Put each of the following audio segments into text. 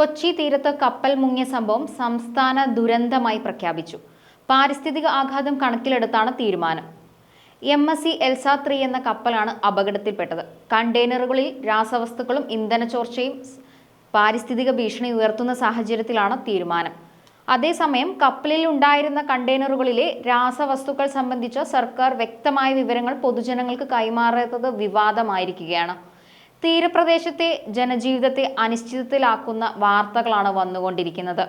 കൊച്ചി തീരത്ത് കപ്പൽ മുങ്ങിയ സംഭവം സംസ്ഥാന ദുരന്തമായി പ്രഖ്യാപിച്ചു. പാരിസ്ഥിതിക ആഘാതം കണക്കിലെടുത്താണ് തീരുമാനം. M S C Elsa three എന്ന കപ്പലാണ് അപകടത്തിൽപ്പെട്ടത്. കണ്ടെയ്നറുകളിൽ രാസവസ്തുക്കളും ഇന്ധന ചോർച്ചയും പാരിസ്ഥിതിക ഭീഷണി ഉയർത്തുന്ന സാഹചര്യത്തിലാണ് തീരുമാനം. അതേസമയം കപ്പലിൽ ഉണ്ടായിരുന്ന കണ്ടെയ്നറുകളിലെ രാസവസ്തുക്കൾ സംബന്ധിച്ച സർക്കാർ വ്യക്തമായ വിവരങ്ങൾ പൊതുജനങ്ങൾക്ക് കൈമാറാത്തത് വിവാദമായിരിക്കുകയാണ്. തീരപ്രദേശത്തെ ജനജീവിതത്തെ അനിശ്ചിതത്തിലാക്കുന്ന വാർത്തകളാണ് വന്നുകൊണ്ടിരിക്കുന്നത്.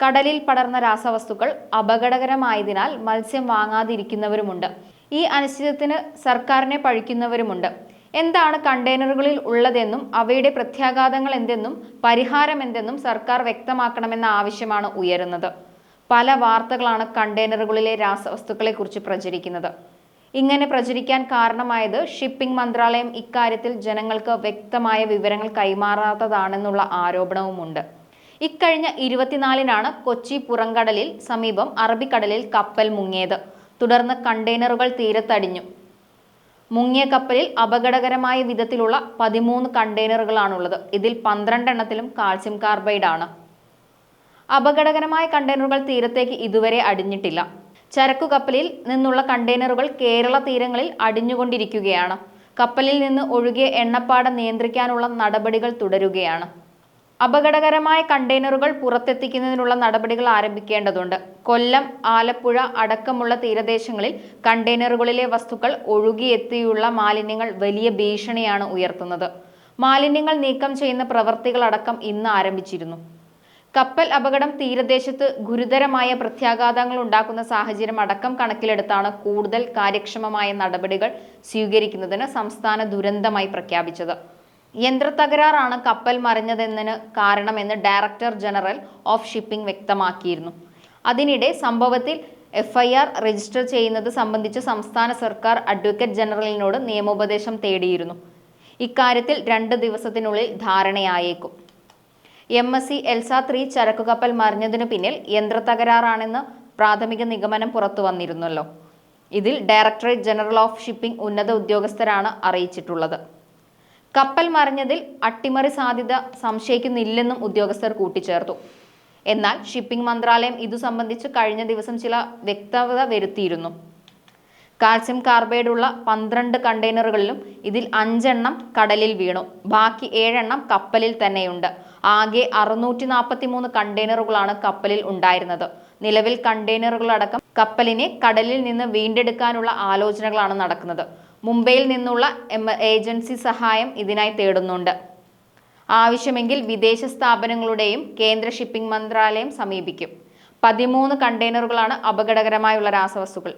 കടലിൽ പടർന്ന രാസവസ്തുക്കൾ അപകടകരമായതിനാൽ മത്സ്യം വാങ്ങാതിരിക്കുന്നവരുമുണ്ട്. ഈ അനിശ്ചിതത്തിന് സർക്കാരിനെ പഴിക്കുന്നവരുമുണ്ട്. എന്താണ് കണ്ടെയ്നറുകളിൽ ഉള്ളതെന്നും അവയുടെ പ്രത്യാഘാതങ്ങൾ എന്തെന്നും പരിഹാരം എന്തെന്നും സർക്കാർ വ്യക്തമാക്കണമെന്ന ആവശ്യമാണ് ഉയരുന്നത്. പല വാർത്തകളാണ് കണ്ടെയ്നറുകളിലെ രാസവസ്തുക്കളെക്കുറിച്ച് പ്രചരിക്കുന്നത്. ഇങ്ങനെ പ്രചരിക്കാൻ കാരണമായത് ഷിപ്പിംഗ് മന്ത്രാലയം ഇക്കാര്യത്തിൽ ജനങ്ങൾക്ക് വ്യക്തമായ വിവരങ്ങൾ കൈമാറാത്തതാണെന്നുള്ള ആരോപണവുമുണ്ട്. ഇക്കഴിഞ്ഞ ഇരുപത്തിനാലിനാണ് കൊച്ചി പുറംകടലിൽ സമീപം അറബിക്കടലിൽ കപ്പൽ മുങ്ങിയത്. തുടർന്ന് കണ്ടെയ്നറുകൾ തീരത്തടിഞ്ഞു. മുങ്ങിയ കപ്പലിൽ അപകടകരമായ വിധത്തിലുള്ള പതിമൂന്ന് കണ്ടെയ്നറുകളാണുള്ളത്. ഇതിൽ പന്ത്രണ്ടെണ്ണത്തിലും കാൽസ്യം കാർബൈഡാണ്. അപകടകരമായ കണ്ടെയ്നറുകൾ തീരത്തേക്ക് ഇതുവരെ അടിഞ്ഞിട്ടില്ല. ചരക്കു കപ്പലിൽ നിന്നുള്ള കണ്ടെയ്നറുകൾ കേരള തീരങ്ങളിൽ അടിഞ്ഞുകൊണ്ടിരിക്കുകയാണ്. കപ്പലിൽ നിന്ന് ഒഴുകിയ എണ്ണപ്പാട നിയന്ത്രിക്കാനുള്ള നടപടികൾ തുടരുകയാണ്. അപകടകരമായ കണ്ടെയ്നറുകൾ പുറത്തെത്തിക്കുന്നതിനുള്ള നടപടികൾ ആരംഭിക്കേണ്ടതുണ്ട്. കൊല്ലം ആലപ്പുഴ അടക്കമുള്ള തീരദേശങ്ങളിൽ കണ്ടെയ്നറുകളിലെ വസ്തുക്കൾ ഒഴുകിയെത്തിയുള്ള മാലിന്യങ്ങൾ വലിയ ഭീഷണിയാണ് ഉയർത്തുന്നത്. മാലിന്യങ്ങൾ നീക്കം ചെയ്യുന്ന പ്രവർത്തികളടക്കം ഇന്ന് ആരംഭിച്ചിരുന്നു. കപ്പൽ അപകടം തീരദേശത്ത് ഗുരുതരമായ പ്രത്യാഘാതങ്ങൾ ഉണ്ടാക്കുന്ന സാഹചര്യം അടക്കം കണക്കിലെടുത്താണ് കൂടുതൽ കാര്യക്ഷമമായ നടപടികൾ സ്വീകരിക്കുന്നതിന് സംസ്ഥാന ദുരന്തമായി പ്രഖ്യാപിച്ചത്. യന്ത്രത്തകരാറാണ് കപ്പൽ മറിഞ്ഞതെന്നതിന് കാരണമെന്ന് ഡയറക്ടർ ജനറൽ ഓഫ് ഷിപ്പിംഗ് വ്യക്തമാക്കിയിരുന്നു. അതിനിടെ സംഭവത്തിൽ എഫ്ഐആർ രജിസ്റ്റർ ചെയ്യുന്നത് സംബന്ധിച്ച് സംസ്ഥാന സർക്കാർ അഡ്വക്കേറ്റ് ജനറലിനോട് നിയമോപദേശം തേടിയിരുന്നു. ഇക്കാര്യത്തിൽ രണ്ട് ദിവസത്തിനുള്ളിൽ ധാരണയായേക്കും. M S C Elsa three ചരക്കുകപ്പൽ മറിഞ്ഞതിനു പിന്നിൽ യന്ത്രത്തകരാറാണെന്ന് പ്രാഥമിക നിഗമനം പുറത്തു വന്നിരുന്നല്ലോ. ഇതിൽ ഡയറക്ടറേറ്റ് ജനറൽ ഓഫ് ഷിപ്പിംഗ് ഉന്നത ഉദ്യോഗസ്ഥരാണ് അറിയിച്ചിട്ടുള്ളത്. കപ്പൽ മറിഞ്ഞതിൽ അട്ടിമറി സാധ്യത സംശയിക്കുന്നില്ലെന്നും ഉദ്യോഗസ്ഥർ കൂട്ടിച്ചേർത്തു. എന്നാൽ ഷിപ്പിംഗ് മന്ത്രാലയം ഇതു സംബന്ധിച്ച് കഴിഞ്ഞ ദിവസം ചില വ്യക്തത വരുത്തിയിരുന്നു. കാൽസ്യം കാർബൈഡ് ഉള്ള പന്ത്രണ്ട് കണ്ടെയ്നറുകളിലും ഇതിൽ അഞ്ചെണ്ണം കടലിൽ വീണു. ബാക്കി ഏഴെണ്ണം കപ്പലിൽ തന്നെയുണ്ട്. ആകെ അറുന്നൂറ്റി നാൽപ്പത്തി മൂന്ന് കണ്ടെയ്നറുകളാണ് കപ്പലിൽ ഉണ്ടായിരുന്നത്. നിലവിൽ കണ്ടെയ്നറുകളടക്കം കപ്പലിനെ കടലിൽ നിന്ന് വീണ്ടെടുക്കാനുള്ള ആലോചനകളാണ് നടക്കുന്നത്. മുംബൈയിൽ നിന്നുള്ള ഏജൻസി സഹായം ഇതിനായി തേടുന്നുണ്ട്. ആവശ്യമെങ്കിൽ വിദേശ സ്ഥാപനങ്ങളുടെയും കേന്ദ്ര ഷിപ്പിംഗ് മന്ത്രാലയം സമീപിക്കും. പതിമൂന്ന് കണ്ടെയ്നറുകളാണ് അപകടകരമായുള്ള രാസവസ്തുക്കൾ.